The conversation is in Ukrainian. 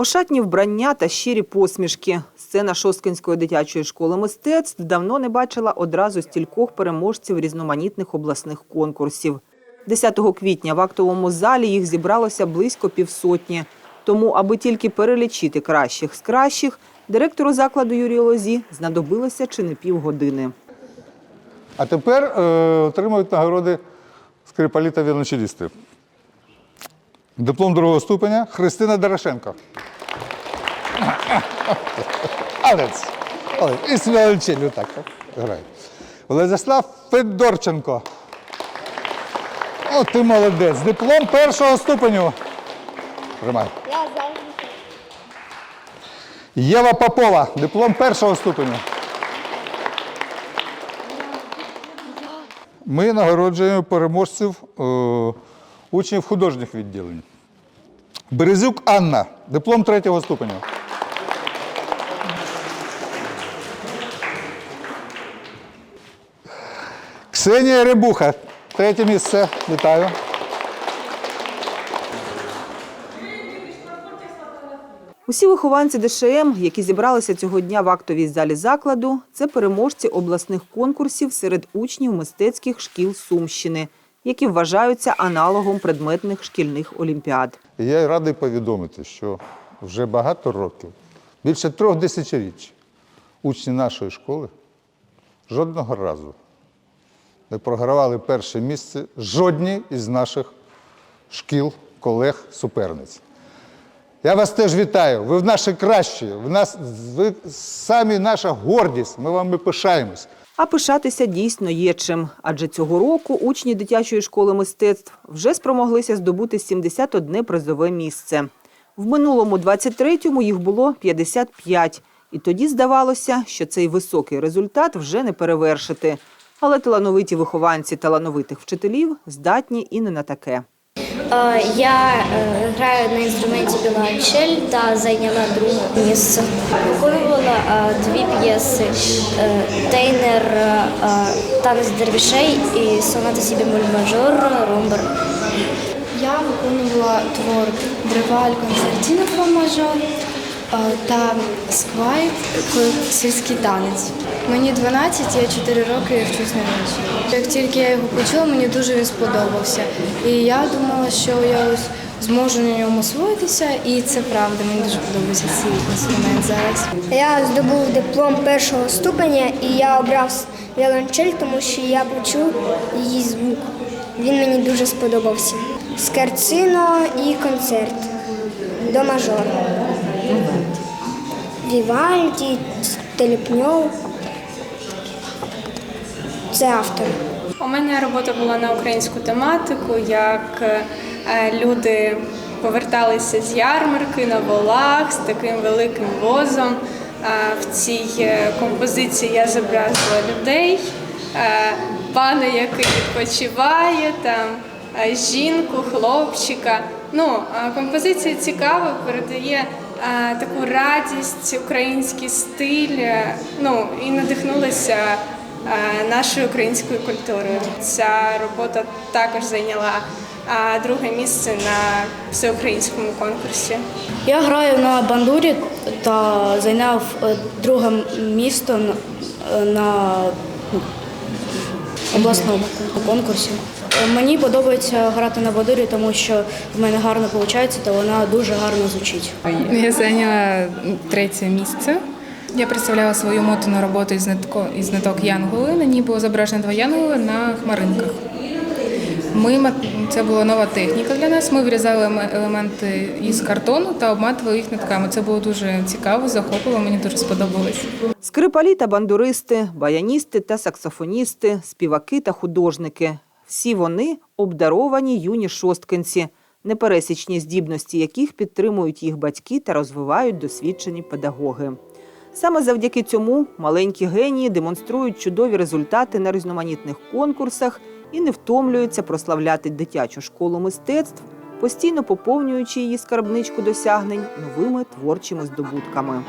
Ошатні вбрання та щирі посмішки. Сцена Шосткинської дитячої школи мистецтв давно не бачила одразу стількох переможців різноманітних обласних конкурсів. 10 квітня в актовому залі їх зібралося близько півсотні. Тому, аби тільки перелічити кращих з кращих, директору закладу Юрію Лозі знадобилося чи не півгодини. А тепер е, отримують нагороди скрипалі та віолончелісти. Диплом другого ступеня Христина Дорошенко. Алець. І з так грає. Владислав Федорченко. О, ти молодець. Диплом першого ступеню. Тримай. Єва Попова. Диплом першого ступеню. Ми нагороджуємо переможців е, учнів художніх відділень. Березюк Анна, диплом третього ступеня. Ксенія Рибуха, третє місце. Вітаю. Усі вихованці ДШМ, які зібралися цього дня в актовій залі закладу, це переможці обласних конкурсів серед учнів мистецьких шкіл Сумщини, які вважаються аналогом предметних шкільних олімпіад. Я радий повідомити, що вже багато років, більше трьох десятиріч, учні нашої школи жодного разу не програвали перше місце жодній із наших шкіл, колег, суперниць. Я вас теж вітаю. Ви в наші кращі, в нас, ви самі наша гордість, ми вами пишаємось. А пишатися дійсно є чим, адже цього року учні дитячої школи мистецтв вже спромоглися здобути 71 призове місце. В минулому 23-му їх було 55, і тоді здавалося, що цей високий результат вже не перевершити. Але талановиті вихованці талановитих вчителів здатні і не на таке. Е, Я е, граю на інструменті біланчель та зайняла друге місце. Виконувала е, дві п'єси Тейнер Танець дервішей і соната сі мажор Ромбер. Я виконувала твор Древаль концертіно фа мажор та сквайт сільський танець. Мені 12, я 4 роки вчусь на вищій. Як тільки я його почула, мені дуже він сподобався. І я думала, що я ось зможу на ньому освоїтися, і це правда. Мені дуже подобається цей інструмент зараз. Я здобув диплом першого ступеня і я обрав віолончель, тому що я почув її звук. Він мені дуже сподобався. Скерцино і концерт до мажора. Вівальді, Телепньов. Це автор. У мене робота була на українську тематику, як е, люди поверталися з ярмарки на волах з таким великим возом. Е, В цій е, композиції я зобразила людей, пана, який відпочиває, там жінку, хлопчика. Ну, композиція цікава, передає таку радість, український стиль. е, Ну і надихнулася е, нашою українською культурою. Ця робота також зайняла е, друге місце на всеукраїнському конкурсі. Я граю на бандурі та зайняв е, друге місто на- е, на ну, обласному конкурсі. Мені подобається грати на бандурі, тому що в мене гарно виходить та вона дуже гарно звучить. Я зайняла третє місце. Я представляла свою мотину роботу із ниток Янголи. На ній було зображено два янголи на хмаринках. Ми це була нова техніка для нас. Ми вирізали ем- елементи із картону та обматували їх нитками. Це було дуже цікаво, захопливо. Мені дуже сподобалось. Скрипалі та бандуристи, баяністи та саксофоністи, співаки та художники. Всі вони обдаровані юні шосткинці, непересічні здібності яких підтримують їх батьки та розвивають досвідчені педагоги. Саме завдяки цьому маленькі генії демонструють чудові результати на різноманітних конкурсах і не втомлюються прославляти дитячу школу мистецтв, постійно поповнюючи її скарбничку досягнень новими творчими здобутками.